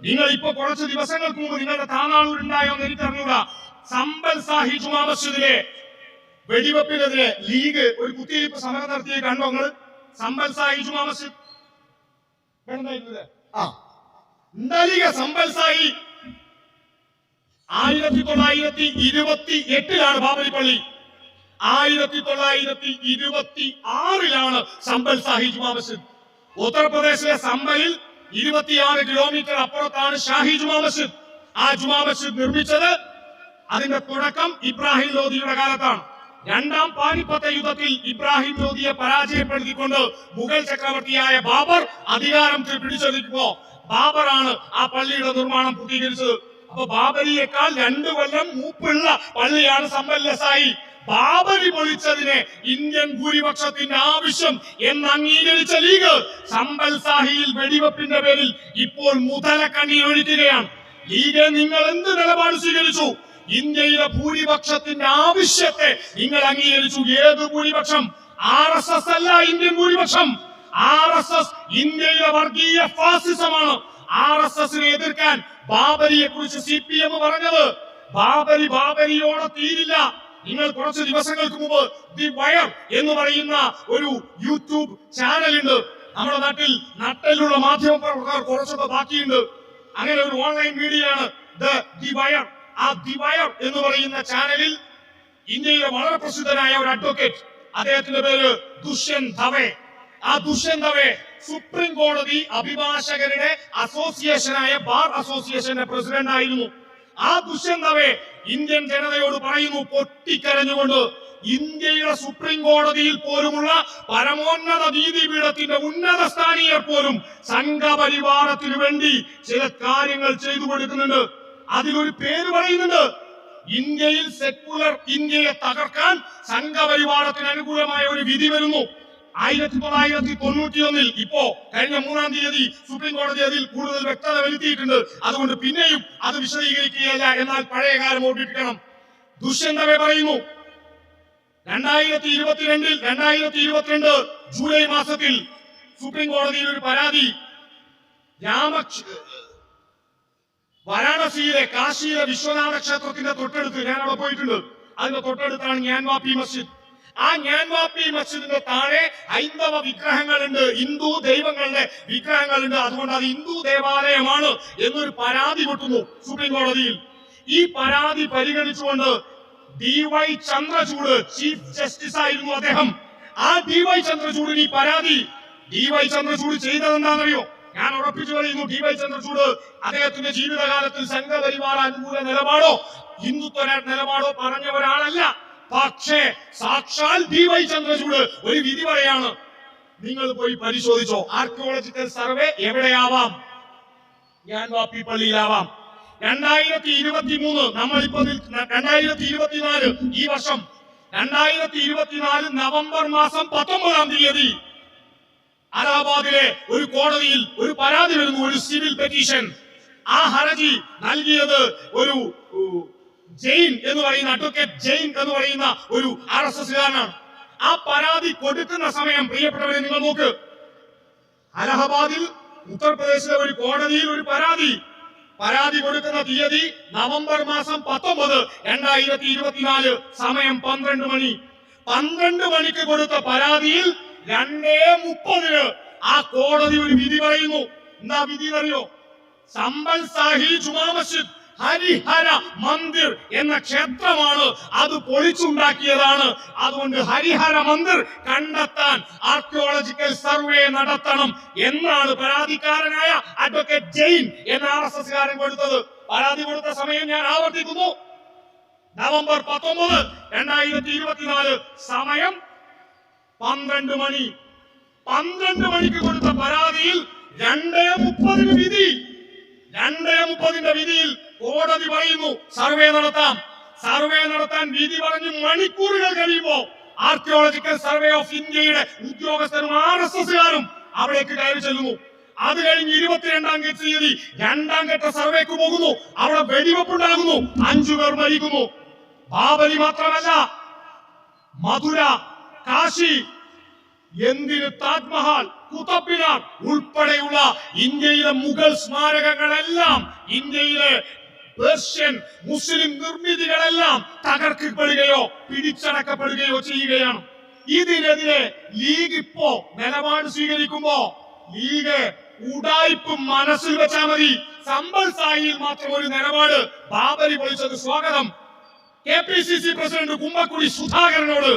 നിങ്ങൾ ഇപ്പൊ കുറച്ച് ദിവസങ്ങൾക്ക് മുമ്പ് നിങ്ങളുടെ താനാളൂരുണ്ടായോ എന്ന് എനിക്കറിഞ്ഞൂടാ. സമ്പൽ സാഹി ജുമാ മസ്ജിദിലെ വെടിവെപ്പിനെതിരെ ലീഗ് ഒരു കുത്തിയിരിപ്പ് സമരം നടത്തിയ കണ്ടോ നിങ്ങൾ സമ്പൽ സാഹി ജുമാ മസ്ജിദ്? ആ. സമ്പൽ സാഹി ആയിരത്തി തൊള്ളായിരത്തി ഇരുപത്തി എട്ടിലാണ് ബാബരി പള്ളി ആയിരത്തി തൊള്ളായിരത്തി ഇരുപത്തി ആറിലാണ് സമ്പൽ സാഹി ജുമാ മസ്ജിദ്. ഉത്തർപ്രദേശിലെ സമ്പലിൽ ഇരുപത്തിയാറ് കിലോമീറ്റർ അപ്പുറത്താണ് ഷാഹി ജുമാ മസ്ജിദ്. ആ ജുമാ മസ്ജിദ് നിർമ്മിച്ചത് അതിന്റെ തുടക്കം ഇബ്രാഹിം ലോധിയുടെ കാലത്താണ്. രണ്ടാം പാനിപ്പത്ത യുദ്ധത്തിൽ ഇബ്രാഹിം ലോധിയെ പരാജയപ്പെടുത്തിക്കൊണ്ട് മുഗൾ ചക്രവർത്തിയായ ബാബർ അധികാരം പിടിച്ചെടുക്കുമ്പോ ബാബറാണ് ആ പള്ളിയുടെ നിർമ്മാണം പൂർത്തീകരിച്ചത്. അപ്പൊ ബാബരിയേക്കാൾ രണ്ടു കൊല്ലം മൂപ്പുള്ള പള്ളിയാണ് സമ്പല്ലസായി ബാബരി പൊളിച്ചതിനെ ഇന്ത്യൻ ഭൂരിപക്ഷത്തിന്റെ ആവശ്യം എന്ന് അംഗീകരിച്ച ലീഗ് സമ്പൽ സാഹിയിൽ വെടിവെപ്പിന്റെ പേരിൽ ഇപ്പോൾ മുതല കണ്ണീർ ഒഴിക്കുകയാണ്. ലീഗ് നിങ്ങൾ എന്ത് നിലപാട് സ്വീകരിച്ചു? ഇന്ത്യയിലെ ഭൂരിപക്ഷത്തിന്റെ ആവശ്യത്തെ നിങ്ങൾ അംഗീകരിച്ചു. ഏത് ഭൂരിപക്ഷം? ആർ എസ് എസ് അല്ല ഇന്ത്യൻ ഭൂരിപക്ഷം. ആർ എസ് എസ് ഇന്ത്യയിലെ വർഗീയ ഫാസിസമാണ്. ആർ എസ് എസിനെ എതിർക്കാൻ ബാബരിയെ കുറിച്ച് സി പി എം പറഞ്ഞത്. ബാബരി ബാബരിയോടെ തീരില്ല. നിങ്ങൾ കുറച്ച് ദിവസങ്ങൾക്ക് മുമ്പ് ദി വയർ എന്ന് പറയുന്ന ഒരു യൂട്യൂബ് ചാനലുണ്ട്. നമ്മുടെ നാട്ടിൽ നട്ടലുള്ള മാധ്യമ പ്രവർത്തകർ കുറച്ചൊക്കെ ബാക്കിയുണ്ട്. അങ്ങനെ ഒരു ഓൺലൈൻ മീഡിയയാണ് ദി വയർ. ആ ദി വയർ എന്ന് പറയുന്ന ചാനലിൽ ഇന്ത്യയിലെ വളരെ പ്രസിദ്ധനായ ഒരു അഡ്വക്കേറ്റ് അദ്ദേഹത്തിന്റെ പേര് ദുഷ്യൻ ധവെ. ആ ദുഷ്യൻ ധവേ സുപ്രീം കോടതി അഭിഭാഷകരുടെ അസോസിയേഷനായ ബാർ അസോസിയേഷന്റെ പ്രസിഡന്റ് ആയിരുന്നു ആ ദുഷ്യന്ത് ധവെ ഇന്ത്യൻ ജനതയോട് പറയുന്നു പൊട്ടിക്കരഞ്ഞുകൊണ്ട് ഇന്ത്യയുടെ സുപ്രീം കോടതിയിൽ പോലുമുള്ള പരമോന്നത നീതിപീഠത്തിന്റെ ഉന്നത സ്ഥാനീയർ പോലും സംഘപരിവാരത്തിനു വേണ്ടി ചില കാര്യങ്ങൾ ചെയ്തു കൊടുക്കുന്നുണ്ട്. അതിലൊരു പേര് പറയുന്നുണ്ട് ഇന്ത്യയിൽ സെക്കുലർ ഇന്ത്യയെ തകർക്കാൻ സംഘപരിവാരത്തിന് അനുകൂലമായ ഒരു വിധി വരുന്നു. ആയിരത്തി തൊള്ളായിരത്തി തൊണ്ണൂറ്റിയൊന്നിൽ ഇപ്പോ കഴിഞ്ഞ മൂന്നാം തീയതി സുപ്രീം കോടതി അതിൽ കൂടുതൽ വ്യക്തത വരുത്തിയിട്ടുണ്ട്. അതുകൊണ്ട് പിന്നെയും അത് വിശദീകരിക്കുകയല്ല എന്നാൽ പഴയ കാലം ഓടിക്കണം ദുഷ്യന്തവെ പറയുന്നു രണ്ടായിരത്തി ഇരുപത്തിരണ്ടിൽ രണ്ടായിരത്തി ഇരുപത്തിരണ്ട് ജൂലൈ മാസത്തിൽ സുപ്രീം കോടതിയിൽ ഒരു പരാതി. രാമക്ഷ വാരാണസിയിലെ കാശിയിലെ വിശ്വനാഥ ക്ഷേത്രത്തിന്റെ തൊട്ടടുത്ത് ഞാൻ അവിടെ പോയിട്ടുണ്ട്. അതിന്റെ തൊട്ടടുത്താണ് ജ്ഞാൻവാപ്പി മസ്ജിദ്. ആ ജ്ഞാൻവാപ്പി മസ്ജിദിന്റെ താഴെ ഹൈന്ദവ വിഗ്രഹങ്ങളുണ്ട് ഹിന്ദു ദൈവങ്ങളുടെ വിഗ്രഹങ്ങളുണ്ട്. അതുകൊണ്ട് അത് ഹിന്ദു ദേവാലയമാണ് എന്നൊരു പരാതി കിട്ടുന്നു സുപ്രീം കോടതിയിൽ. ഈ പരാതി പരിഗണിച്ചുകൊണ്ട് D Y Chandrachud chief justice ആയിരുന്നു അദ്ദേഹം. ആ ഡി വൈ ചന്ദ്രചൂഡിന് ഈ പരാതി ഡി വൈ ചന്ദ്രചൂഡ് ചെയ്തത് എന്താണെന്നറിയോ ഞാൻ ഉറപ്പിച്ചു പറയുന്നു ഡി വൈ ചന്ദ്രചൂഡ് അദ്ദേഹത്തിന്റെ ജീവിതകാലത്തിൽ സംഘപരിവാർ അനുകൂല നിലപാടോ ഹിന്ദുത്വ നിലപാടോ പറഞ്ഞ ഒരാളല്ല പക്ഷേ സാക്ഷാൽ ഡി വൈ ചന്ദ്രചൂഡ് ഒരു വിധി പറയാണ്. നിങ്ങൾ പോയി പരിശോധിച്ചോ. ആർക്കിയോളജിക്കൽ സർവേ എവിടെയാവാം? ഞാൻ വാപ്പി പള്ളിയിലാവാം രണ്ടായിരത്തി ഇരുപത്തി മൂന്ന് നമ്മളിപ്പോ രണ്ടായിരത്തി ഇരുപത്തിനാല് ഈ വർഷം. രണ്ടായിരത്തി ഇരുപത്തിനാല് നവംബർ മാസം പത്തൊമ്പതാം തീയതി. അലഹാബാദിലെ ഒരു കോടതിയിൽ ഒരു പരാതി വരുന്നു ഒരു സിവിൽ പെറ്റീഷൻ. ആ ഹർജി നൽകിയത് ഒരു ജെയിൻ എന്ന് പറയുന്ന അഡ്വക്കേറ്റ് ജെയിൻ എന്ന് പറയുന്ന ഒരു ആർ എസ് എസ്കാരനാണ് ആ പരാതി കൊടുക്കുന്ന സമയം പ്രിയപ്പെട്ടവരെ നിങ്ങൾ നോക്ക്. അലഹബാദിൽ ഉത്തർപ്രദേശിലെ ഒരു കോടതിയിൽ ഒരു പരാതി. പരാതി കൊടുക്കുന്ന തീയതി നവംബർ മാസം പത്തൊമ്പത് രണ്ടായിരത്തി ഇരുപത്തിനാല് സമയം പന്ത്രണ്ട് മണി. പന്ത്രണ്ട് മണിക്ക് കൊടുത്ത പരാതിയിൽ രണ്ടേ മുപ്പതിന് ആ കോടതി ഒരു വിധി പറയുന്നു. എന്താ വിധി അറിയോ സമ്പൽ സാഹി ജുമാ മസ്ജിദ്. ഹരിഹര മന്ദിർ എന്ന ക്ഷേത്രമാണ് അത് പൊളിച്ചുണ്ടാക്കിയതാണ്. അതുകൊണ്ട് ഹരിഹര മന്ദിർ കണ്ടെത്താൻ ആർക്കിയോളജിക്കൽ സർവേ നടത്തണം എന്നാണ് പരാതിക്കാരനായ അഡ്വക്കേറ്റ് ജെയിൻ എന്ന ആർ എസ് എസ് കൊടുത്തത്. പരാതി കൊടുത്ത സമയം ഞാൻ ആവർത്തിക്കുന്നു. നവംബർ പത്തൊമ്പത് രണ്ടായിരത്തി ഇരുപത്തിനാല് സമയം പന്ത്രണ്ട് മണി. പന്ത്രണ്ട് മണിക്ക് കൊടുത്ത പരാതിയിൽ രണ്ടേ മുപ്പതിന് വിധി. രണ്ടേ മുപ്പതിന്റെ വിധിയിൽ കോടതി പറയുന്നു സർവേ നടത്താം. സർവേ നടത്താൻ വിധി പറഞ്ഞ് മണിക്കൂറുകൾ കഴിയുമ്പോ ആർക്കിയോളജിക്കൽ സർവേ ഓഫ് ഇന്ത്യയുടെ ഉദ്യോഗസ്ഥരും ആർ എസ് എസുകാരും അവിടേക്ക് കയറി ചെല്ലുന്നു. അത് കഴിഞ്ഞ് ഇരുപത്തിരണ്ടാം തീയതി രണ്ടാം ഘട്ട സർവേക്ക് പോകുന്നു. അവിടെ വെടിവെപ്പുണ്ടാകുന്നു. അഞ്ചു പേർ മരിക്കുന്നു. ബാബരി മാത്രമല്ല മധുര കാശി എന്തിന് താജ്മഹൽ കുത്തബ്മിനാർ ഉൾപ്പെടെയുള്ള ഇന്ത്യയിലെ മുഗൾ സ്മാരകങ്ങളെല്ലാം ഇന്ത്യയിലെ പേർഷ്യൻ മുസ്ലിം നിർമ്മിതികളെല്ലാം തകർക്കപ്പെടുകയോ പിടിച്ചടക്കപ്പെടുകയോ ചെയ്യുകയാണ്. ഇതിനെതിരെ ലീഗ് ഇപ്പോ നിലപാട് സ്വീകരിക്കുമ്പോ ലീഗ് ഉടായ്പ് മനസ്സിൽ വെച്ചാൽ മതി. സമ്പൽ സായിയിൽ മാത്രം ഒരു നിലപാട് ബാബരി പൊളിച്ചത്. സ്വാഗതം. K P C C president Kumbakkudi സുധാകരനോട്.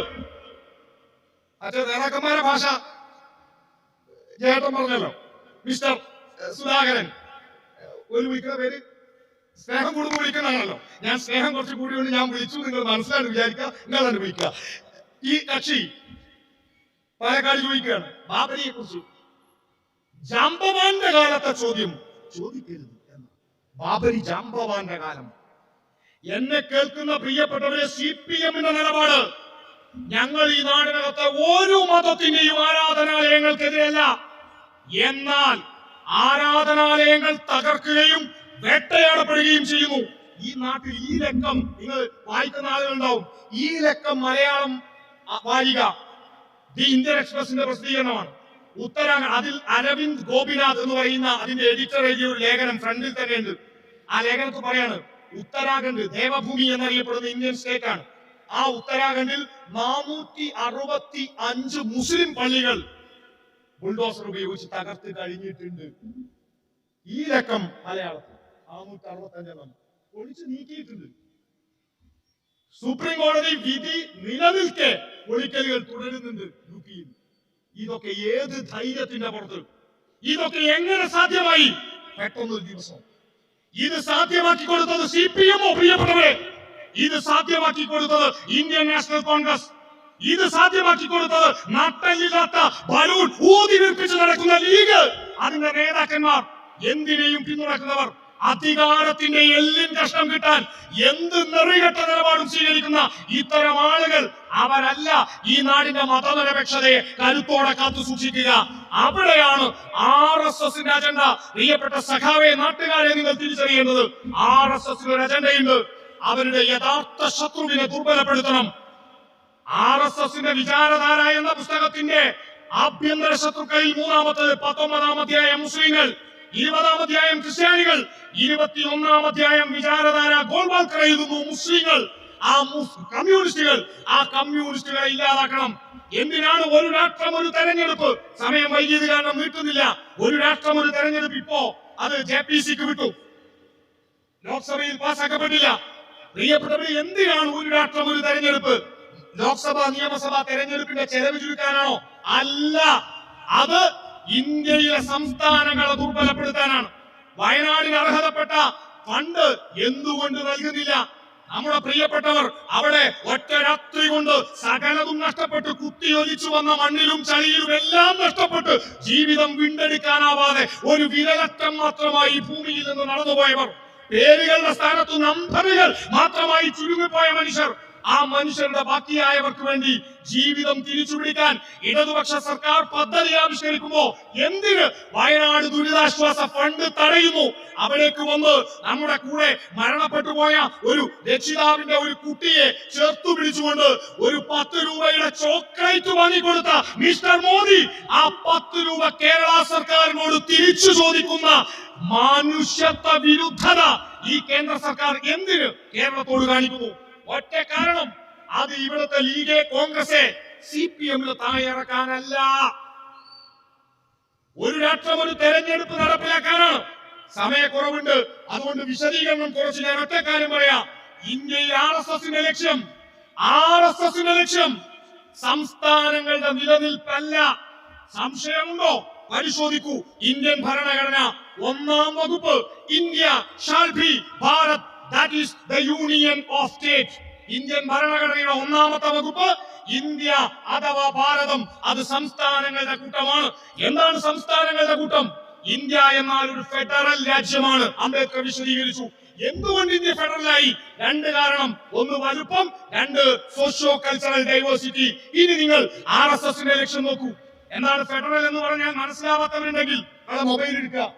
നേതാക്കന്മാരെ ഭാഷ ചേട്ടൻ പറഞ്ഞല്ലോ. മിസ്റ്റർ സുധാകരൻ. ഒരു വിളിക്കുന്ന പേര് സ്നേഹം കൂടുതൽ വിളിക്കുന്നതാണല്ലോ ഞാൻ സ്നേഹം കുറച്ച് കൂടി കൊണ്ട് ഞാൻ വിളിച്ചു. നിങ്ങൾ മനസ്സിലായിട്ട് വിചാരിക്കുക. നിങ്ങളാണ് വിളിക്കുക ഈ കക്ഷി പാലക്കാട് ചോദിക്കുകയാണ്. ബാബരിയെ കുറിച്ച് ജാമ്പവാന്റെ കാലത്തെ ചോദ്യം. ചോദിക്കരുത് ബാബരി ജാമ്പവാന്റെ കാലം. എന്നെ കേൾക്കുന്ന പ്രിയപ്പെട്ടവരെ സി പി എമ്മിന്റെ നിലപാട്. ഞങ്ങൾ ഈ നാടിനകത്തെ ഒരു മതത്തിന്റെയും ആരാധനാലയങ്ങൾക്കെതിരല്ല. എന്നാൽ ആരാധനാലയങ്ങൾ തകർക്കുകയും വേട്ടയാടപ്പെടുകയും ചെയ്യുന്നു. ഈ നാട്ടിൽ ഈ ലക്കം നിങ്ങൾ വായിക്കുന്ന ആളുകളുണ്ടാവും. ഈ ലക്കം മലയാളം വാരിക ദി ഇന്ത്യൻ എക്സ്പ്രസിന്റെ പ്രസിദ്ധീകരണമാണ്. ഉത്തരാഖണ്ഡ് അതിൽ അരവിന്ദ് ഗോപിനാഥ് എന്ന് പറയുന്ന അതിന്റെ എഡിറ്റർ എഴുതിയ ഒരു ലേഖനം ഫ്രണ്ടിൽ തന്നെ ഉണ്ട്. ആ ലേഖനത്തിൽ പറയാണ് ഉത്തരാഖണ്ഡ് ദേവഭൂമി എന്നറിയപ്പെടുന്ന ഇന്ത്യൻ സ്റ്റേറ്റ് ആണ്. ആ ഉത്തരാഖണ്ഡിൽ നാനൂറ്റി അറുപത്തി അഞ്ച് മുസ്ലിം പള്ളികൾ ബുൾഡോസർ ഉപയോഗിച്ച് തകർത്ത് കഴിഞ്ഞിട്ടുണ്ട്. ഈ ലക്കം മലയാളത്തിൽ നാനൂറ്റി അറുപത്തി അഞ്ചെണ്ണം ഒളിച്ചു നീക്കിയിട്ടുണ്ട്. സുപ്രീം കോടതി വിധി നിലനിൽക്കെ ഒളിക്കലുകൾ തുടരുന്നുണ്ട് യു പിയിൽ ഇതൊക്കെ ഏത് ധൈര്യത്തിന്റെ പുറത്ത്? ഇതൊക്കെ എങ്ങനെ സാധ്യമായി? പെട്ടെന്നൊരു ദിവസം. ഇത് സാധ്യമാക്കി കൊടുത്തത് സി പി എമ്മോ പ്രിയപ്പെട്ടവരെ? ഇത് സാധ്യമാക്കി കൊടുത്തത് ഇന്ത്യൻ നാഷണൽ കോൺഗ്രസ്. ഇത് സാധ്യമാക്കി കൊടുത്തത് നട്ടലില്ലാത്ത ബലൂൺ ഊതി വീർപ്പിച്ച് നടക്കുന്ന ലീഗ്. അതിന്റെ നേതാക്കന്മാർ എന്തിനേയും പിന്തുണക്കുന്നവർ? അധികാരത്തിന്റെ എല്ലിൻ കഷ്ടം കിട്ടാൻ എന്ത് നെറികെട്ട നിലപാടും സ്വീകരിക്കുന്ന ഇത്തരം ആളുകൾ അവരല്ല ഈ നാടിന്റെ മതനിരപേക്ഷതയെ കരുത്തോടെ കാത്തു സൂക്ഷിക്കുക. അവിടെയാണ് ആർ എസ് എസിന്റെ അജണ്ട. പ്രിയപ്പെട്ട സഖാവെ നാട്ടുകാരെ നിങ്ങൾ തിരിച്ചറിയേണ്ടത് ആർ എസ് ഒരു അജണ്ടയുണ്ട്. അവരുടെ യഥാർത്ഥ ശത്രുവിനെ ദുർബലപ്പെടുത്തണം. ആർ എസ് എസിന്റെ വിചാരധാര എന്ന പുസ്തകത്തിന്റെ ആഭ്യന്തര ശത്രുക്കളിൽ മൂന്നാമത്തത് പത്തൊമ്പതാം അധ്യായം മുസ്ലിങ്ങൾ. ഇരുപതാം അധ്യായം ക്രിസ്ത്യാനികൾ ഇരുപത്തിയൊന്നാം അധ്യായം വിചാരധാര ഗോൾവാൾക്കർ എഴുതുന്നു മുസ്ലിങ്ങൾ. ആ കമ്മ്യൂണിസ്റ്റുകൾ ആ കമ്മ്യൂണിസ്റ്റുകളെ ഇല്ലാതാക്കണം. എന്തിനാണ് ഒരു രാഷ്ട്രം ഒരു തെരഞ്ഞെടുപ്പ്? സമയം വൈകിയത് കാരണം നീട്ടുന്നില്ല. ഒരു രാഷ്ട്രം ഒരു തെരഞ്ഞെടുപ്പ് ഇപ്പോ അത് ജെ പി സിക്ക് വിട്ടു. ലോക്സഭയിൽ പാസ്സാക്കപ്പെട്ടില്ല പ്രിയപ്പെട്ടവർ എന്തിനാണ് ഒരു രാഷ്ട്രം ഒരു തെരഞ്ഞെടുപ്പ്? ലോക്സഭ നിയമസഭ തെരഞ്ഞെടുപ്പിന്റെ ചെലവ് ചുരുക്കാനാണോ? അല്ല. അത് ഇന്ത്യയിലെ സംസ്ഥാനങ്ങളെ ദുർബലപ്പെടുത്താനാണ്. വയനാടിന് അർഹതപ്പെട്ട ഫണ്ട് എന്തുകൊണ്ട് നൽകുന്നില്ല? നമ്മുടെ പ്രിയപ്പെട്ടവർ അവിടെ ഒറ്റ രാത്രി കൊണ്ട് സകലതും നഷ്ടപ്പെട്ട് കുത്തിയൊലിച്ചു വന്ന മണ്ണിലും ചളിയിലും എല്ലാം നഷ്ടപ്പെട്ട് ജീവിതം വീണ്ടെടുക്കാനാവാതെ ഒരു വിരലറ്റം മാത്രമായി ഭൂമിയിൽ നിന്ന് നടന്നുപോയവർ. പേരുകളുടെ സ്ഥാനത്തു നമ്പറുകൾ മാത്രമായി ചുരുങ്ങിപ്പോയ മനുഷ്യർ. ആ മനുഷ്യരുടെ ബാക്കിയായവർക്ക് വേണ്ടി ജീവിതം തിരിച്ചുപിടിക്കാൻ ഇടതുപക്ഷ സർക്കാർ പദ്ധതി ആവിഷ്കരിക്കുമ്പോ എന്തിന് വയനാട് ദുരിതാശ്വാസ ഫണ്ട് തടയുന്നു? അവിടേക്ക് വന്ന് നമ്മുടെ കൂടെ മരണപ്പെട്ടു പോയ ഒരു രക്ഷിതാവിന്റെ ഒരു കുട്ടിയെ ചേർത്തു പിടിച്ചുകൊണ്ട് ഒരു പത്ത് രൂപയുടെ ചോക്ലേറ്റ് വാങ്ങിക്കൊടുത്ത മിസ്റ്റർ മോദി ആ പത്ത് രൂപ കേരള സർക്കാരിനോട് തിരിച്ചു ചോദിക്കുന്ന മാനുഷ്യത്വ വിരുദ്ധത ഈ കേന്ദ്ര സർക്കാർ എന്തിന് കേരളത്തോട് കാണിക്കുന്നു? ഒറ്റ കാരണം. അത് ഇവിടുത്തെ ലീഗെ കോൺഗ്രസ് സി പി എമ്മിന് താഴെയിറക്കാനല്ല ഒരു രാഷ്ട്രം ഒരു തെരഞ്ഞെടുപ്പ് നടപ്പിലാക്കാനാണ്. സമയക്കുറവുണ്ട്. അതുകൊണ്ട് വിശദീകരണം കുറച്ച് ഞാൻ ഒറ്റ കാര്യം പറയാം. ഇന്ത്യയിൽ ആർ എസ് എസിന്റെ ലക്ഷ്യം ആർ എസ് എസിന്റെ ലക്ഷ്യം സംസ്ഥാനങ്ങളുടെ നിലനിൽപ്പല്ല. സംശയമുണ്ടോ? പരിശോധിക്കൂ. ഇന്ത്യൻ ഭരണഘടന ഒന്നാം വകുപ്പ്. India shall Bharat that is the union of state Indian ഭരണഘടനയുടെ ഒന്നാമത്തെ വകുപ്പ് ഇന്ത്യ അഥവാ ഭാരതം. അത് സംസ്ഥാനങ്ങളുടെ കൂട്ടമാണ്. എന്താണ് സംസ്ഥാനങ്ങളുടെ കൂട്ടം? ഇന്ത്യ എന്നാൽ ഒരു ഫെഡറൽ രാജ്യമാണ്. അംബേദ്കർ വിശദീകരിച്ചു. എന്തുകൊണ്ട് ഇന്ത്യ ഫെഡറലായി? രണ്ട് കാരണം. ഒന്ന് വലുപ്പം രണ്ട് സോഷ്യോ കൾച്ചറൽ ഡൈവേഴ്സിറ്റി ഇനി നിങ്ങൾ ആർ എസ് എസിന്റെ ലക്ഷ്യം നോക്കൂ. എന്താണ് ഫെഡറൽ എന്ന് പറഞ്ഞാൽ മനസ്സിലാവാത്തവരുണ്ടെങ്കിൽ മൊബൈൽ എടുക്കുക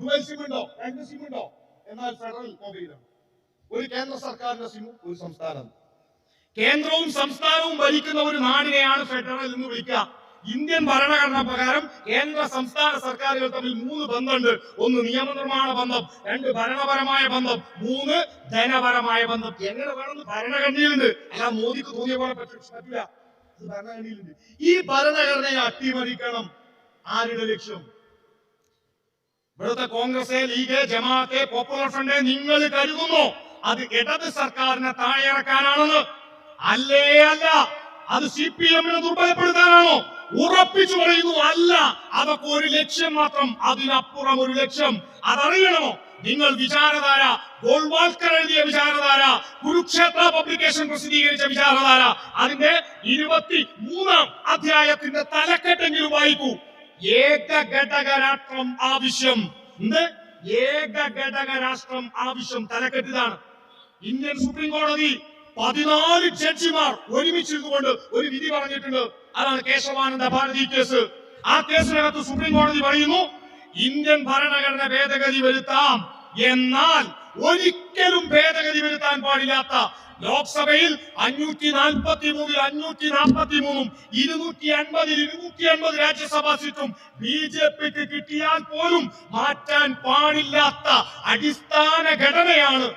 ഡുവൽ സിം ഉണ്ടോ? രണ്ട് സിം ഉണ്ടോ? എന്നാൽ ഫെഡറൽ മൊബൈലാണ്. ഒരു കേന്ദ്ര സർക്കാരിന്റെ സിമ്മും ഒരു സംസ്ഥാനം. കേന്ദ്രവും സംസ്ഥാനവും ഭരിക്കുന്ന ഒരു നാടിനെയാണ് ഫെഡറൽ എന്ന് വിളിക്കുക. ഇന്ത്യൻ ഭരണഘടന പ്രകാരം കേന്ദ്ര സംസ്ഥാന സർക്കാരുകൾ തമ്മിൽ മൂന്ന് ബന്ധമുണ്ട്. ഒന്ന് നിയമനിർമ്മാണ ബന്ധം രണ്ട് ഭരണപരമായ ബന്ധം മൂന്ന് ധനപരമായ ബന്ധം. എങ്ങനെ വേണമെന്ന് ഭരണഘടനയിലുണ്ട്. അല്ല മോദിക്ക് തോന്നിയ പോലെ പറ്റില്ല ഈ ഭരണഘടനയെ അട്ടിമറിക്കണം. ആരുടെ ലക്ഷ്യം? ഇവിടുത്തെ Congress league Jamaat popular front നിങ്ങൾ കരുതുന്നു. അത് ഇടത് സർക്കാരിനെ താഴെയിറക്കാനാണെന്ന്. അല്ലേ അല്ല? അത് സി പി എമ്മിനെ ദുർബലപ്പെടുത്താനാണോ? ഉറപ്പിച്ചു പറയുന്നു അല്ല. അതൊക്കെ ഒരു ലക്ഷ്യം മാത്രം അതിനപ്പുറം ഒരു ലക്ഷ്യം. അതറിയണമോ? നിങ്ങൾ വിചാരധാര ഗോൾവാൾക്കർ എഴുതിയ വിചാരധാര കുരുക്ഷേത്ര പബ്ലിക്കേഷൻ പ്രസിദ്ധീകരിച്ച വിചാരധാര അതിന്റെ ഇരുപത്തി മൂന്നാം അധ്യായത്തിന്റെ തലക്കെട്ടെങ്കിലും വായിക്കൂ. ഏക ഘടക രാഷ്ട്രം ആവശ്യം. ഏകഘടക ഏക ഘടക രാഷ്ട്രം ആവശ്യം തലക്കെട്ടിതാണ് ഇന്ത്യൻ സുപ്രീം കോടതി പതിനാല് ജഡ്ജിമാർ ഒരുമിച്ചിരുന്നുകൊണ്ട് ഒരു വിധി പറഞ്ഞിട്ടുണ്ട്. അതാണ് കേശവാനന്ദ ഭാരതി കേസ്. ആ കേസിനകത്ത് സുപ്രീം കോടതി പറയുന്നു ഇന്ത്യൻ ഭരണഘടന ഭേദഗതി വരുത്താം. എന്നാൽ ഒരിക്കലും ഭേദഗതി വരുത്താൻ പാടില്ലാത്ത ലോക്സഭയിൽ അഞ്ഞൂറ്റി നാൽപ്പത്തി മൂന്നിൽ അഞ്ഞൂറ്റി നാൽപ്പത്തി മൂന്നും ഇരുന്നൂറ്റി അൻപതിൽ ഇരുന്നൂറ്റി അൻപത് രാജ്യസഭാ സീറ്റും ബി ജെ പിക്ക് കിട്ടിയാൽ പോലും മാറ്റാൻ പാടില്ലാത്ത അടിസ്ഥാന ഘടനയാണ്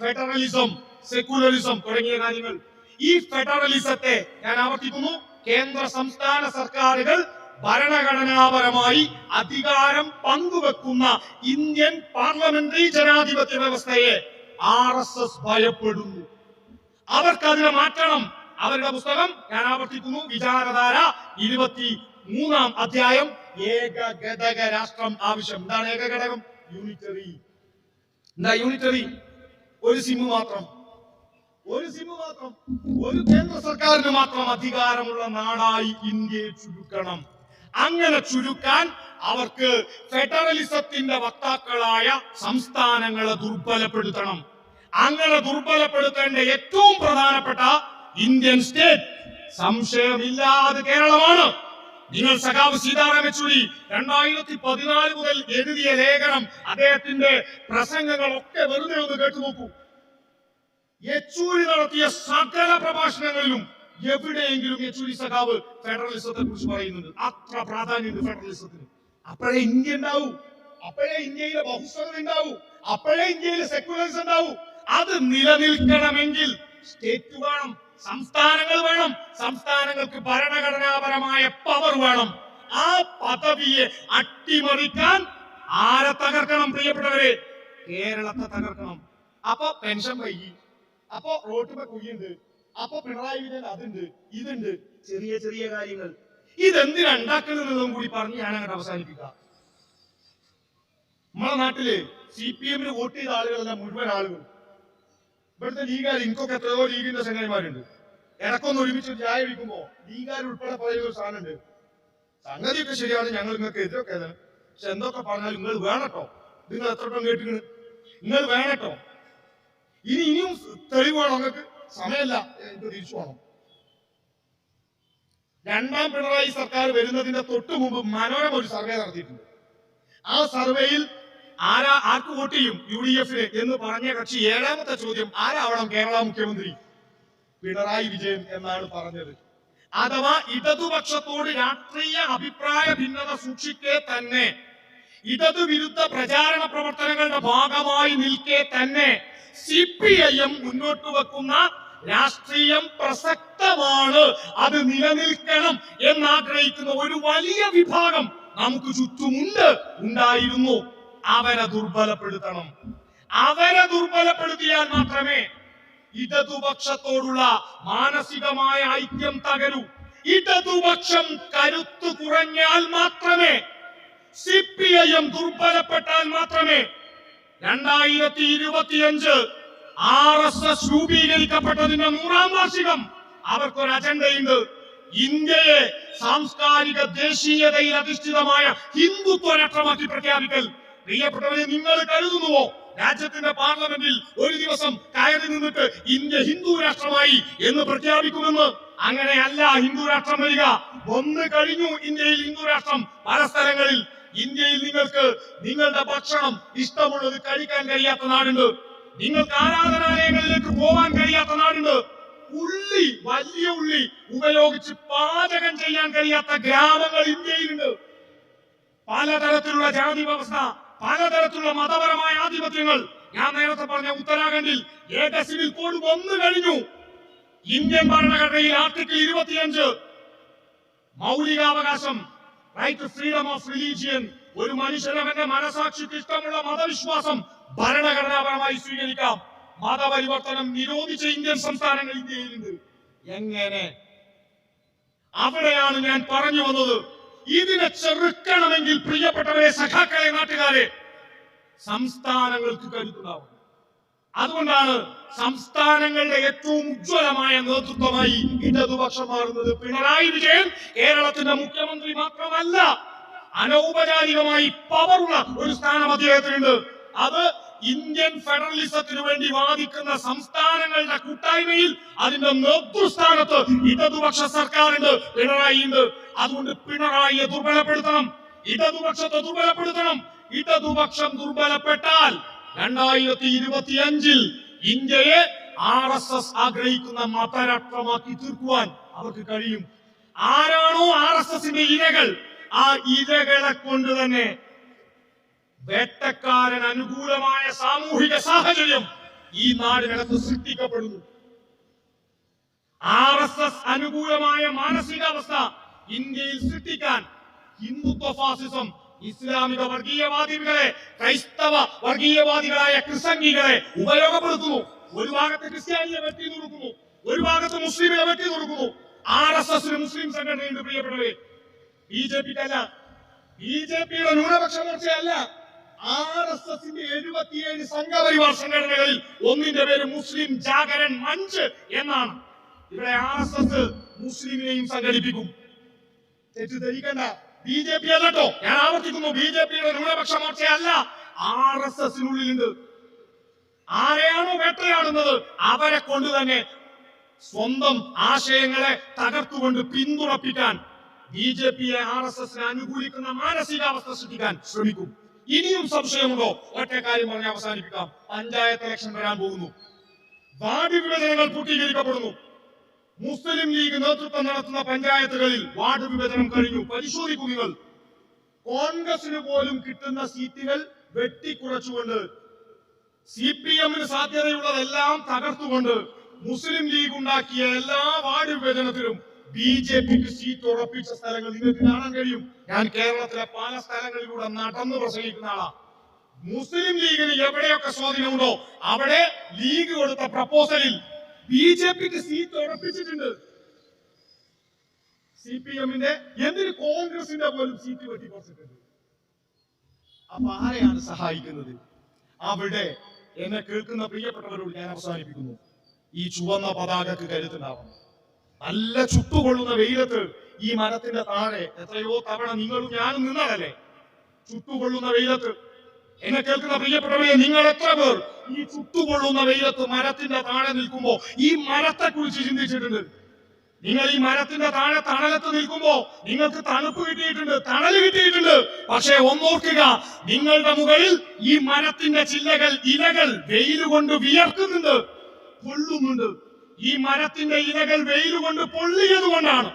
ഫെഡറലിസം സെക്യുലറിസം തുടങ്ങിയ കാര്യങ്ങൾ ഈ ഫെഡറലിസത്തെ ഞാൻ ആവർത്തിക്കുന്നു. കേന്ദ്ര സംസ്ഥാന സർക്കാരുകൾ ഭരണഘടനാപരമായി അധികാരം പങ്കുവെക്കുന്ന ഇന്ത്യൻ പാർലമെന്ററി ജനാധിപത്യ വ്യവസ്ഥയെ ആർ എസ് എസ് ഭയപ്പെടുന്നു. അവർക്ക് അതിനെ മാറ്റണം. അവരുടെ പുസ്തകം ഞാൻ ആവർത്തിക്കുന്നു. വിചാരധാര ഇരുപത്തി മൂന്നാം അധ്യായം. ഏകഘടക രാഷ്ട്രം ആവശ്യം. എന്താണ് ഏകഘടകം. യൂണിറ്ററി എന്താ യൂണിറ്ററി ഒരു സിമ്മ് മാത്രം. ഒരു സിമ്മ് മാത്രം. ഒരു കേന്ദ്ര സർക്കാരിന് മാത്രം അധികാരമുള്ള നാടായി ഇന്ത്യയെ ചുരുക്കണം. അങ്ങനെ ചുരുക്കാൻ അവർക്ക് ഫെഡറലിസത്തിന്റെ വക്താക്കളായ സംസ്ഥാനങ്ങളെ ദുർബലപ്പെടുത്തണം. അങ്ങനെ ദുർബലപ്പെടുത്തേണ്ട ഏറ്റവും പ്രധാനപ്പെട്ട ഇന്ത്യൻ സ്റ്റേറ്റ് സംശയമില്ലാതെ കേരളമാണ്. നിങ്ങൾ സഖാവ് സീതാറാം യെച്ചൂരി രണ്ടായിരത്തി പതിനാല് മുതൽ എഴുതിയ ലേഖനം അദ്ദേഹത്തിന്റെ പ്രസംഗങ്ങളൊക്കെ വെറുതെ ഒന്ന് കേട്ടു നോക്കൂ. യെച്ചൂരി നടത്തിയ സകല പ്രഭാഷണങ്ങളിലും എവിടെയെങ്കിലും യെച്ചൂരി സഖാവ് ഫെഡറലിസത്തെ കുറിച്ച് പറയുന്നുണ്ട്. അത്ര പ്രാധാന്യം ഫെഡറലിസത്തിന്. അപ്പോഴേ ഇന്ത്യ ഉണ്ടാവൂ. അപ്പോഴേ ഇന്ത്യയിലെ ബഹുസ്വരത ഉണ്ടാവൂ. അപ്പോഴേ ഇന്ത്യയിലെ സെക്യുലറിസം ഉണ്ടാവൂ. അത് നിലനിൽക്കണമെങ്കിൽ സ്റ്റേറ്റ് വേണം. സംസ്ഥാനങ്ങൾ വേണം. സംസ്ഥാനങ്ങൾക്ക് ഭരണഘടനാപരമായ പവർ വേണം. ആ പദവിയെ അട്ടിമറിക്കാൻ ആരെ തകർക്കണം പ്രിയപ്പെട്ടവരെ? കേരളത്തെ തകർക്കണം. അപ്പൊ പെൻഷൻ വൈകി. അപ്പൊ റോട്ടുമേ കുഴിയുണ്ട്. അപ്പൊ പിണറായി വിജയൻ അതുണ്ട് ഇതുണ്ട്. ചെറിയ ചെറിയ കാര്യങ്ങൾ. ഇതെന്തിനാ ഉണ്ടാക്കുന്നതെന്നും കൂടി പറഞ്ഞ് ഞാൻ അങ്ങോട്ട് അവസാനിപ്പിക്കാം. നമ്മളെ നാട്ടിൽ സി പി എമ്മിന് വോട്ട് ചെയ്ത ആളുകളല്ല മുഴുവൻ ആളുകൾ ഇവിടുത്തെ ലീഗാർ എനിക്കൊക്കെ എത്രയോ ലീഗിന്റെ ചങ്ങായിമാരുണ്ട് ഇടക്കൊന്ന് ഒരുമിച്ച് ന്യായ വിൽക്കുമ്പോ ലീഗാർ ഉൾപ്പെടെ പറയുന്ന ഒരു സാധനമുണ്ട് സംഗതിയൊക്കെ ശരിയാണ് ഞങ്ങൾ നിങ്ങൾക്ക് എതിരൊക്കെ പക്ഷെ എന്തൊക്കെ പറഞ്ഞാലും നിങ്ങൾ വേണട്ടോ. നിങ്ങൾ എത്രട്ടം കേട്ടിക്കണ്? നിങ്ങൾ വേണട്ടോ. ഇനി ഇനിയും തെളിവ് വേണം നിങ്ങൾക്ക് സമയമല്ല എനിക്ക് തിരിച്ചു പോകണം രണ്ടാം പിണറായി സർക്കാർ വരുന്നതിന്റെ തൊട്ടു മുമ്പ് മനോരമ ഒരു സർവേ നടത്തിയിട്ടുണ്ട്. ആ സർവേയിൽ ആരാ ആർക്ക് വോട്ട് ചെയ്യും? യു ഡി എഫിന് എന്ന് പറഞ്ഞ കക്ഷി ഏഴാമത്തെ ചോദ്യം ആരാവണം കേരള മുഖ്യമന്ത്രി? പിണറായി വിജയൻ എന്നാണ് പറഞ്ഞത്. അഥവാ ഇടതുപക്ഷത്തോട് രാഷ്ട്രീയ അഭിപ്രായ ഭിന്നത സൂക്ഷിക്കെ തന്നെ ഇടതു വിരുദ്ധ പ്രചാരണ പ്രവർത്തനങ്ങളുടെ ഭാഗമായി നിൽക്കേ തന്നെ സി പി ഐ എം മുന്നോട്ട് വെക്കുന്ന രാഷ്ട്രീയം പ്രസക്തമാണ് അത് നിലനിൽക്കണം എന്നാഗ്രഹിക്കുന്ന ഒരു വലിയ വിഭാഗം നമുക്ക് ചുറ്റുമുണ്ട് ഉണ്ടായിരുന്നു. അവരെ ദുർബലപ്പെടുത്തണം. അവരെ ദുർബലപ്പെടുത്തിയാൽ മാത്രമേ ഇടതുപക്ഷത്തോടുള്ള മാനസികമായ ഐക്യം തകരൂ. ഇടതുപക്ഷം കരുത്തു കുറഞ്ഞാൽ മാത്രമേ സി പി ഐ എം ദുർബലപ്പെട്ടാൽ മാത്രമേ രണ്ടായിരത്തി ഇരുപത്തിയഞ്ച് ആർ എസ് എസ് രൂപീകരിക്കപ്പെട്ടതിന്റെ നൂറാം വാർഷികം അവർക്കൊരു അജണ്ടയുണ്ട്. ഇന്ത്യയെ സാംസ്കാരിക ദേശീയതയിൽ അധിഷ്ഠിതമായ ഹിന്ദുത്വ രാഷ്ട്രമാക്കി പ്രഖ്യാപിക്കൽ. പ്രിയപ്പെട്ടവരെ നിങ്ങൾ കരുതുന്നുവോ? രാജ്യത്തിന്റെ പാർലമെന്റിൽ ഒരു ദിവസം കയറി നിന്നിട്ട് ഇന്ത്യ ഹിന്ദു രാഷ്ട്രമായി എന്ന് പ്രഖ്യാപിക്കുമെന്ന്? അങ്ങനെയല്ല ഹിന്ദു രാഷ്ട്രം വരിക. ഒന്ന് കഴിഞ്ഞു ഇന്ത്യയിൽ ഹിന്ദു രാഷ്ട്രം പല സ്ഥലങ്ങളിൽ. ഇന്ത്യയിൽ നിങ്ങൾക്ക് നിങ്ങളുടെ ഭക്ഷണം ഇഷ്ടമുള്ളത് കഴിക്കാൻ കഴിയാത്ത നാടുണ്ട്. നിങ്ങൾക്ക് ആരാധനാലയങ്ങളിലേക്ക് പോകാൻ കഴിയാത്ത നാടുണ്ട്. ഉള്ളി വലിയ ഉള്ളി ഉപയോഗിച്ച് പാചകം ചെയ്യാൻ കഴിയാത്ത ഗ്രാമങ്ങൾ ഇന്ത്യയിലുണ്ട്. പലതരത്തിലുള്ള ജാതി വ്യവസ്ഥ പലതരത്തിലുള്ള മതപരമായ ആധിപത്യങ്ങൾ ഞാൻ നേരത്തെ പറഞ്ഞ ഉത്തരാഖണ്ഡിൽ ഏക സിവിൽ കോഡ് വന്നു കഴിഞ്ഞു. ഇന്ത്യൻ ഭരണഘടനയിൽ ആർട്ടിക്കിൾ ഇരുപത്തിയഞ്ച് മൗലികാവകാശം റൈറ്റ് ഫ്രീഡം ഓഫ് റിലീജിയൻ ഒരു മനുഷ്യനവന്റെ മനസാക്ഷിക്ക് ഇഷ്ടമുള്ള മതവിശ്വാസം ഭരണഘടനാപരമായി സ്വീകരിക്കാം. മതപരിവർത്തനം നിരോധിച്ച ഇന്ത്യൻ സംസ്ഥാനങ്ങൾ ഇന്ത്യയിലുണ്ട്. എങ്ങനെ? അവിടെയാണ് ഞാൻ പറഞ്ഞു വന്നത്. ഇതിനെ ചെറുക്കണമെങ്കിൽ പ്രിയപ്പെട്ടവരെ സഖാക്കളെ നാട്ടുകാരെ സംസ്ഥാനങ്ങൾക്ക് കരുത്തുണ്ടാവും അതുകൊണ്ടാണ് സംസ്ഥാനങ്ങളുടെ ഏറ്റവും ഉജ്ജ്വലമായ നേതൃത്വമായി ഇടതുപക്ഷം മാറുന്നത് പിണറായി വിജയൻ. കേരളത്തിന്റെ മുഖ്യമന്ത്രി മാത്രമല്ല അനൗപചാരികമായി പവറുള്ള ഒരു സ്ഥാനം അദ്ദേഹത്തിനുണ്ട്. അത് ഇന്ത്യൻ ഫെഡറലിസത്തിനു വേണ്ടി വാദിക്കുന്ന സംസ്ഥാനങ്ങളുടെ കൂട്ടായ്മയിൽ അതിന്റെ നേതൃസ്ഥാനത്ത് ഇടതുപക്ഷ സർക്കാരുണ്ട് പിണറായി ഉണ്ട് അതുകൊണ്ട് പിണറായിയെ ദുർബലപ്പെടുത്തണം. ഇടതുപക്ഷത്തെ ദുർബലപ്പെടുത്തണം. ഇടതുപക്ഷം ദുർബലപ്പെട്ടാൽ രണ്ടായിരത്തി ഇരുപത്തി അഞ്ചിൽ ഇന്ത്യയെ ആർ എസ് എസ് ആഗ്രഹിക്കുന്ന മതരാഷ്ട്രമാക്കി തീർക്കുവാൻ അവർക്ക് കഴിയും. ആരാണോ ആർ എസ് എസിന്റെ ഇരകൾ? ആ ഇരകളെ കൊണ്ട് തന്നെ വേട്ടക്കാരൻ അനുകൂലമായ സാമൂഹിക സാഹചര്യം ഈ നാടിനകത്ത് സൃഷ്ടിക്കപ്പെടുന്നു. ആർ എസ് എസ് അനുകൂലമായ മാനസികാവസ്ഥ ഇന്ത്യയിൽ സൃഷ്ടിക്കാൻ ഹിന്ദുത്വ ഫാസിസം ഇസ്ലാമിക വർഗീയവാദികളെ ക്രൈസ്തവ വർഗീയവാദികളായ ക്രിസംഗികളെ ഉപയോഗപ്പെടുത്തുന്നു. ഒരു ഭാഗത്ത് ക്രിസ്ത്യാനിയെ വെട്ടി നുറുക്കുന്നു ഒരു ഭാഗത്ത് മുസ്ലിമിനെ വെട്ടി നുറുക്കുന്നു ആർ എസ് എസിന് മുസ്ലിം സംഘടനയുണ്ട് പ്രിയപ്പെട്ടവരെ. ബി ജെ പിക്കല്ല. ബി ജെ പിയുടെ ന്യൂനപക്ഷ മോർച്ചയല്ല. ആർ എസ് എസിന്റെ എഴുപത്തിയേഴ് സംഘപരിവാർ സംഘടനകളിൽ ഒന്നിന്റെ പേര് മുസ്ലിം ജാഗരൻ മഞ്ച് എന്നാണ്. ഇവിടെ ആർ എസ് എസ് മുസ്ലിമിനെയും സംഘടിപ്പിക്കും. തെറ്റിദ്ധരിക്കണ്ട. ബി ജെ പി അല്ലട്ടോ ഞാൻ ആവർത്തിക്കുന്നു ബി ജെ പിയുടെ ന്യൂനപക്ഷ മോർച്ചയല്ല. ആർ എസ് എസിനുള്ളിലുണ്ട് ആരെയാണോ വേട്ടയാടുന്നത് അവരെ കൊണ്ട് തന്നെ സ്വന്തം ആശയങ്ങളെ തകർത്തുകൊണ്ട് പിന്തുണപ്പിക്കാൻ ബി ജെ പിയെ ആർ എസ് എസിനെ അനുകൂലിക്കുന്ന മാനസികാവസ്ഥ സൃഷ്ടിക്കാൻ ശ്രമിക്കും. ഇനിയും സംശയമുണ്ടോ? ഒറ്റ കാര്യം പറഞ്ഞ് അവസാനിപ്പിക്കാം. പഞ്ചായത്ത് ഇലക്ഷൻ വരാൻ പോകുന്നു. വാർഡ് വിഭജനങ്ങൾ പൂർത്തീകരിക്കപ്പെടുന്നു. മുസ്ലിം ലീഗ് നേതൃത്വം നടത്തുന്ന പഞ്ചായത്തുകളിൽ വാർഡ് വിഭജനം കഴിഞ്ഞു. പരിശോധിക്കൂ കോൺഗ്രസിന് പോലും കിട്ടുന്ന സീറ്റുകൾ വെട്ടിക്കുറച്ചുകൊണ്ട് സി പി എമ്മിന് സാധ്യതയുള്ളതെല്ലാം തകർത്തുകൊണ്ട് മുസ്ലിം ലീഗ് ഉണ്ടാക്കിയ എല്ലാ വാർഡ് വിഭജനത്തിലും ബി ജെ പിക്ക് സീറ്റ് ഉറപ്പിച്ച സ്ഥലങ്ങൾ നിങ്ങൾക്ക് കാണാൻ കഴിയും. ഞാൻ കേരളത്തിലെ പല സ്ഥലങ്ങളിലൂടെ നടന്നു പ്രസംഗിക്കുന്ന ആളാണ് മുസ്ലിം ലീഗിന് എവിടെയൊക്കെ സ്വാധീനമുണ്ടോ അവിടെ ലീഗ് കൊടുത്ത പ്രപ്പോസലിൽ ബി ജെ പിക്ക് സീറ്റ് ഉറപ്പിച്ചിട്ടുണ്ട്. സി പി എമ്മിന്റെ എന്തിന് കോൺഗ്രസിന്റെ പോലും സീറ്റ് വെട്ടി അപ്പൊ ആരെയാണ് സഹായിക്കുന്നത്? അവിടെ എന്നെ കേൾക്കുന്ന പ്രിയപ്പെട്ടവരോട് ഞാൻ അവസാനിപ്പിക്കുന്നു. ഈ ചുവന്ന പതാകക്ക് കരുത്തുണ്ടാവണം. നല്ല ചുട്ടുകൊള്ളുന്ന വെയിലത്ത് ഈ മരത്തിന്റെ താഴെ എത്രയോ തവണ നിങ്ങളും ഞാനും നിന്നതല്ലേ ചുട്ടുകൊള്ളുന്ന വെയിലത്ത്. എന്നെ കേൾക്കുന്ന പ്രിയപ്പെട്ടവരെ നിങ്ങൾ എത്ര പേർ ഈ ചുട്ടുകൊള്ളുന്ന വെയിലത്ത് മരത്തിന്റെ താഴെ നിൽക്കുമ്പോ ഈ മരത്തെ കുറിച്ച് ചിന്തിച്ചിട്ടുണ്ട്? നിങ്ങൾ ഈ മരത്തിന്റെ താഴെ തണലത്ത് നിൽക്കുമ്പോ നിങ്ങൾക്ക് തണുപ്പ് കിട്ടിയിട്ടുണ്ട് തണൽ കിട്ടിയിട്ടുണ്ട്. പക്ഷെ ഒന്നോർക്കുക നിങ്ങളുടെ മുകളിൽ ഈ മരത്തിന്റെ ചില്ലകൾ ഇലകൾ വെയിൽ കൊണ്ട് വിയർക്കുന്നുണ്ട് പൊള്ളുന്നുണ്ട് ഈ മരത്തിന്റെ ഇലകൾ വെയിൽ കൊണ്ട് പൊള്ളിയത് കൊണ്ടാണ്.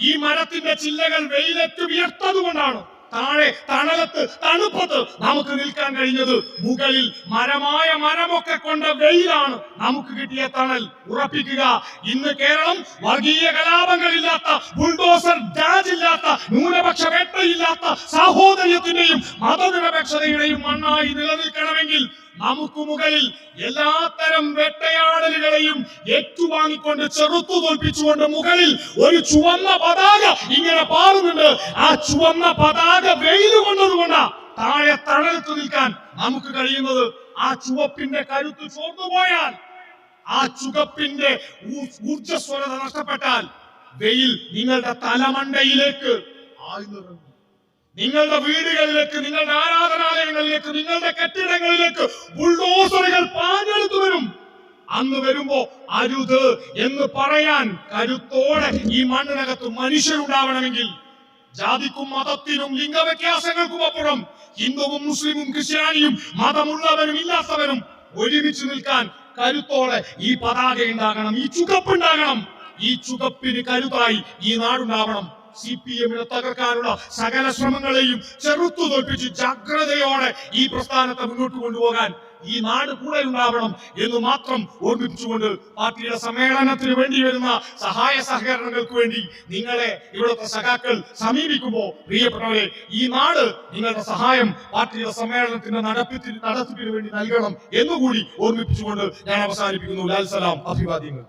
ഈ മരത്തിന്റെ ചില്ലകൾ വെയിലത്ത് വിയർത്തത് കൊണ്ടാണ്. താഴെ തണലത്ത് തണുപ്പത്ത് നമുക്ക് നിൽക്കാൻ കഴിഞ്ഞത് മുകളിൽ മരമായ മരമൊക്കെ കൊണ്ട വെയിലാണ്. നമുക്ക് കിട്ടിയ തണൽ. ഉറപ്പിക്കുക. ഇന്ന് കേരളം വർഗീയ കലാപങ്ങളില്ലാത്ത ബുൾഡോസർ ഡാജ് ഇല്ലാത്ത ന്യൂനപക്ഷ വേട്ടയില്ലാത്ത സാഹോദര്യത്തിന്റെയും മതനിരപേക്ഷതയുടെയും മണ്ണായി നിലനിൽക്കണമെങ്കിൽ നമുക്ക് മുകളിൽ എല്ലാത്തരം വേട്ടയാടലുകളെയും ഏറ്റുവാങ്ങിക്കൊണ്ട് ചെറുത്തു തോൽപ്പിച്ചുകൊണ്ട് മുകളിൽ ഒരു ചുവന്ന പതാക ഇങ്ങനെ പാറുന്നുണ്ട്. ആ ചുവന്ന പതാക വെയിൽ കൊണ്ടതുകൊണ്ടാ താഴെ തണലത്ത് നിൽക്കാൻ നമുക്ക് കഴിയുന്നത് ആ ചുവപ്പിന്റെ കരുത്ത് ചോർന്നുപോയാൽ ആ ചുവപ്പിന്റെ ഊർജസ്വലത നഷ്ടപ്പെട്ടാൽ വെയിൽ നിങ്ങളുടെ തലമണ്ടയിലേക്ക് ആഴ്ന്നിറങ്ങും. നിങ്ങളുടെ വീടുകളിലേക്ക് നിങ്ങളുടെ ആരാധനാലയങ്ങളിലേക്ക് നിങ്ങളുടെ കെട്ടിടങ്ങളിലേക്ക് ബുൾഡോസറുകൾ പാഞ്ഞെടുത്തു വരും. അന്ന് വരുമ്പോ അരുത് എന്ന് പറയാൻ കരുത്തോടെ ഈ മണ്ണിനകത്ത് മനുഷ്യരുണ്ടാവണമെങ്കിൽ ജാതിക്കും മതത്തിനും ലിംഗവ്യത്യാസങ്ങൾക്കും അപ്പുറം ഹിന്ദുവും മുസ്ലിമും ക്രിസ്ത്യാനിയും മതമുള്ളവരും ഇല്ലാത്തവരും ഒരുമിച്ച് നിൽക്കാൻ കരുത്തോടെ ഈ പതാക ഉണ്ടാകണം ഈ ചുകപ്പുണ്ടാകണം ഈ ചുകപ്പിന് കരുത്തായി ഈ നാടുണ്ടാവണം. സി പി എമ്മിനെ തകർക്കാനുള്ള സകല ശ്രമങ്ങളെയും ചെറുത്തു തോൽപ്പിച്ച് ജാഗ്രതയോടെ ഈ പ്രസ്ഥാനത്തെ മുന്നോട്ട് കൊണ്ടുപോകാൻ ഈ നാട് കൂടെ ഉണ്ടാവണം എന്ന് മാത്രം ഓർമ്മിപ്പിച്ചുകൊണ്ട് പാർട്ടിയുടെ സമ്മേളനത്തിന് വേണ്ടി വരുന്ന സഹായ സഹകരണങ്ങൾക്ക് വേണ്ടി നിങ്ങളെ ഇവിടുത്തെ സഖാക്കൾ സമീപിക്കുമ്പോൾ പ്രിയപ്പെട്ടവരെ ഈ നാട് നിങ്ങളുടെ സഹായം പാർട്ടിയുടെ സമ്മേളനത്തിന്റെ നടപ്പിന് നടത്തിപ്പിന് വേണ്ടി നൽകണം എന്നുകൂടി ഓർമ്മിപ്പിച്ചുകൊണ്ട് ഞാൻ അവസാനിപ്പിക്കുന്നു. ലാൽ സലാം. അഭിവാദ്യങ്ങൾ.